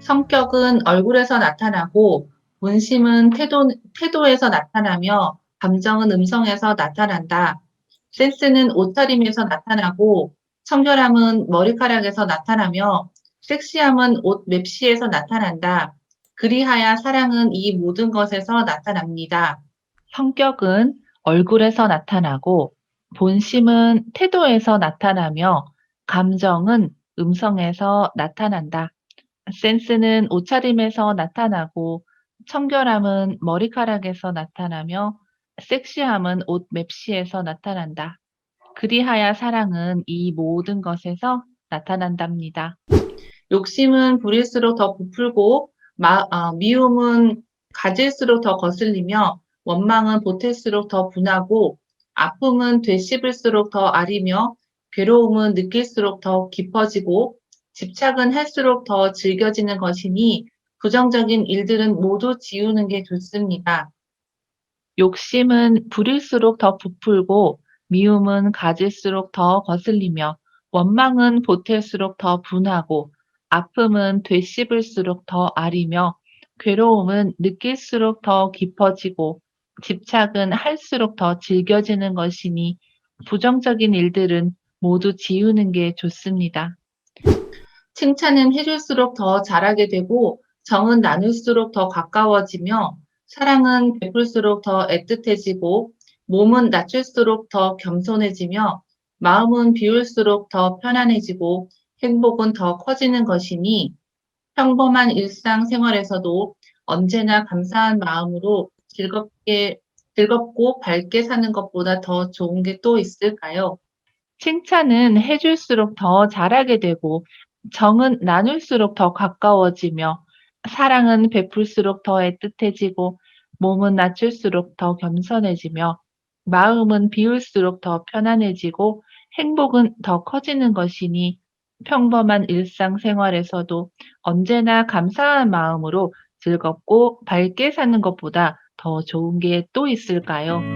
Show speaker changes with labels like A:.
A: 성격은 얼굴에서 나타나고 본심은 태도, 태도에서 나타나며 감정은 음성에서 나타난다. 센스는 옷차림에서 나타나고 청결함은 머리카락에서 나타나며 섹시함은 옷 맵시에서 나타난다. 그리하여 사랑은 이 모든 것에서 나타납니다. 성격은 얼굴에서 나타나고 본심은 태도에서 나타나며 감정은 음성에서 나타난다. 센스는 옷차림에서 나타나고 청결함은 머리카락에서 나타나며 섹시함은 옷 맵시에서 나타난다. 그리하여 사랑은 이 모든 것에서 나타난답니다. 욕심은 부릴수록 더 부풀고 마- 아, 미움은 가질수록 더 거슬리며 원망은 보탤수록 더 분하고 아픔은 되씹을수록 더 아리며 괴로움은 느낄수록 더 깊어지고 집착은 할수록 더 즐겨지는 것이니 부정적인 일들은 모두 지우는 게 좋습니다. 욕심은 부릴수록 더 부풀고 미움은 가질수록 더 거슬리며 원망은 보탤수록 더 분하고 아픔은 되씹을수록 더 아리며 괴로움은 느낄수록 더 깊어지고 집착은 할수록 더 즐겨지는 것이니 부정적인 일들은 모두 지우는 게 좋습니다. 칭찬은 해줄수록 더 잘하게 되고 정은 나눌수록 더 가까워지며 사랑은 베풀수록 더 애틋해지고 몸은 낮출수록 더 겸손해지며 마음은 비울수록 더 편안해지고 행복은 더 커지는 것이니 평범한 일상생활에서도 언제나 감사한 마음으로 즐겁게 즐겁고 밝게 사는 것보다 더 좋은 게 또 있을까요? 칭찬은 해줄수록 더 잘하게 되고 정은 나눌수록 더 가까워지며 사랑은 베풀수록 더 애틋해지고 몸은 낮출수록 더 겸손해지며 마음은 비울수록 더 편안해지고 행복은 더 커지는 것이니 평범한 일상생활에서도 언제나 감사한 마음으로 즐겁고 밝게 사는 것보다 더 좋은 게 또 있을까요?